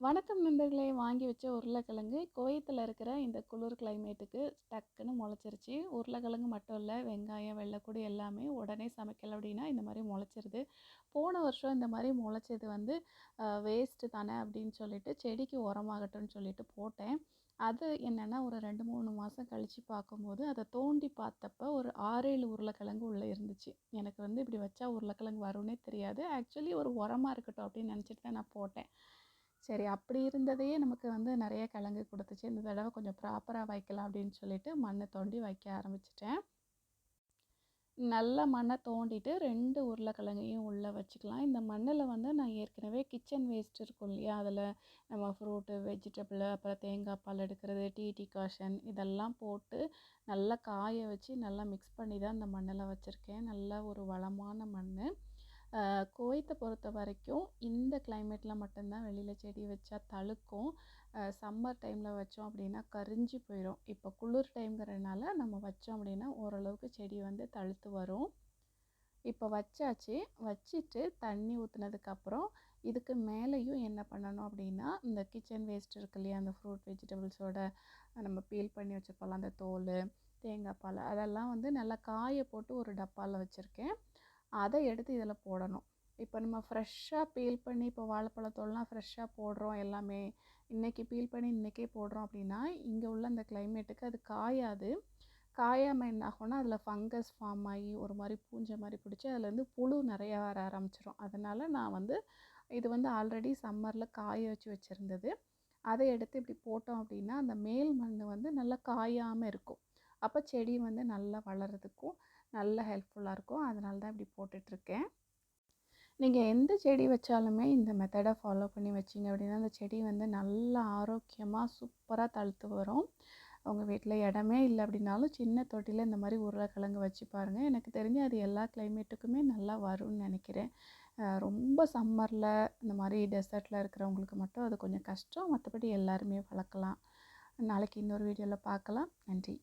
வணக்கம் நண்பர்களே. வாங்கி வச்ச உருளைக்கிழங்கு குவைத்தில் இருக்கிற இந்த குளிர் கிளைமேட்டுக்கு டக்குன்னு முளைச்சிருச்சு. உருளைக்கிழங்கு மட்டும் இல்லை வெங்காயம் வெள்ளைக்கூடு எல்லாமே உடனே சமைக்கல அப்படின்னா இந்த மாதிரி முளைச்சிருது. போன வருஷம் இந்த மாதிரி முளைச்சது வந்து வேஸ்ட்டு தானே அப்படின்னு சொல்லிட்டு செடிக்கு உரமாகட்டும்னு சொல்லிட்டு போட்டேன். அது என்னென்னா ஒரு ரெண்டு மூணு மாதம் கழித்து பார்க்கும்போது அதை தோண்டி பார்த்தப்ப ஒரு ஆறேழு உருளைக்கிழங்கு உள்ளே இருந்துச்சு. எனக்கு வந்து இப்படி வச்சா உருளைக்கிழங்கு வரும்னே தெரியாது. ஆக்சுவலி ஒரு உரமாக இருக்கட்டும் அப்படின்னு நினச்சிட்டு தான் நான் போட்டேன். சரி அப்படி இருந்ததையே நமக்கு வந்து நிறைய கிழங்கு கொடுத்துச்சு. இந்த தடவை கொஞ்சம் ப்ராப்பராக வைக்கலாம் அப்படின்னு சொல்லிட்டு மண்ணை தோண்டி வைக்க ஆரம்பிச்சிட்டேன். நல்ல மண்ணை தோண்டிட்டு ரெண்டு உருளைக்கிழங்கையும் உள்ளே வச்சுக்கலாம். இந்த மண்ணில் வந்து நான் ஏற்கனவே கிச்சன் வேஸ்ட் இருக்கும் இல்லையா? அதில் நம்ம ஃப்ரூட்டு வெஜிடபிள் அப்புறம் தேங்காய் பால் எடுக்கிறது டீ டிகாஷன் இதெல்லாம் போட்டு நல்லா காய வச்சு நல்லா மிக்ஸ் பண்ணி தான் இந்த மண்ணில் வச்சுருக்கேன். நல்ல ஒரு வளமான மண் குவைத்தை பொறுத்த வரைக்கும் இந்த கிளைமேட்டில் மட்டும்தான் வெளியில் செடி வச்சா தழுக்கும். சம்மர் டைமில் வச்சோம் அப்படின்னா கரிஞ்சு போயிடும் இப்போ குளிர் டைம்ங்கிறதுனால நம்ம வச்சோம் அப்படின்னா ஓரளவுக்கு செடி வந்து தழுத்து வரும். இப்போ வச்சாச்சு. வச்சுட்டு தண்ணி ஊற்றுனதுக்கப்புறம் இதுக்கு மேலேயும் என்ன பண்ணணும் அப்படின்னா இந்த கிச்சன் வேஸ்ட் இருக்கு இல்லையா அந்த ஃப்ரூட் வெஜிடபிள்ஸோட நம்ம பீல் பண்ணி வச்சுருப்போம்ல அந்த தோல் தேங்காய் பால் அதெல்லாம் வந்து நல்லா காய போட்டு ஒரு டப்பாவில் வச்சுருக்கேன். அதை எடுத்து இதில் போடணும். இப்போ நம்ம ஃப்ரெஷ்ஷாக பீல் பண்ணி இப்போ வாழைப்பழத்தோல்லாம் ஃப்ரெஷ்ஷாக போடுறோம் எல்லாமே. இன்றைக்கி பீல் பண்ணி இன்றைக்கே போடுறோம் அப்படின்னா இங்கே உள்ள அந்த கிளைமேட்டுக்கு அது காயாது. காயாமல் என்ன ஆகும்னா அதில் ஃபங்கஸ் ஃபார்ம் ஆகி ஒரு மாதிரி பூஞ்ச மாதிரி பிடிச்சி அதுலேருந்து புழு நிறையா வர ஆரம்பிச்சிடும் அதனால் நான் வந்து இது வந்து ஆல்ரெடி சம்மரில் காய வச்சு வச்சுருந்தது. அதை எடுத்து இப்படி போட்டோம் அப்படின்னா அந்த மேல் மண் வந்து நல்லா காயாமல் இருக்கும். அப்போ செடி வந்து நல்லா வளர்கிறதுக்கும் நல்ல ஹெல்ப்ஃபுல்லாக இருக்கும். அதனால தான் இப்படி போட்டுட்ருக்கேன். நீங்கள் எந்த செடி வச்சாலுமே இந்த மெத்தடை ஃபாலோ பண்ணி வச்சிங்க அப்படின்னா அந்த செடி வந்து நல்ல ஆரோக்கியமாக சூப்பராக தழுத்து வரும். உங்கள் வீட்டில் இடமே இல்லை அப்படின்னாலும் சின்ன தொட்டியில் இந்த மாதிரி உருளைக்கிழங்கு வச்சு பாருங்கள் எனக்கு தெரிஞ்சு அது எல்லா கிளைமேட்டுக்குமே நல்லா வரும்னு நினைக்கிறேன். ரொம்ப சம்மரில் இந்த மாதிரி டெசர்ட்டில் இருக்கிறவங்களுக்கு மட்டும் அது கொஞ்சம் கஷ்டம். மற்றபடி எல்லாருமே வளர்க்கலாம். நாளைக்கு இன்னொரு வீடியோவில் பார்க்கலாம். நன்றி.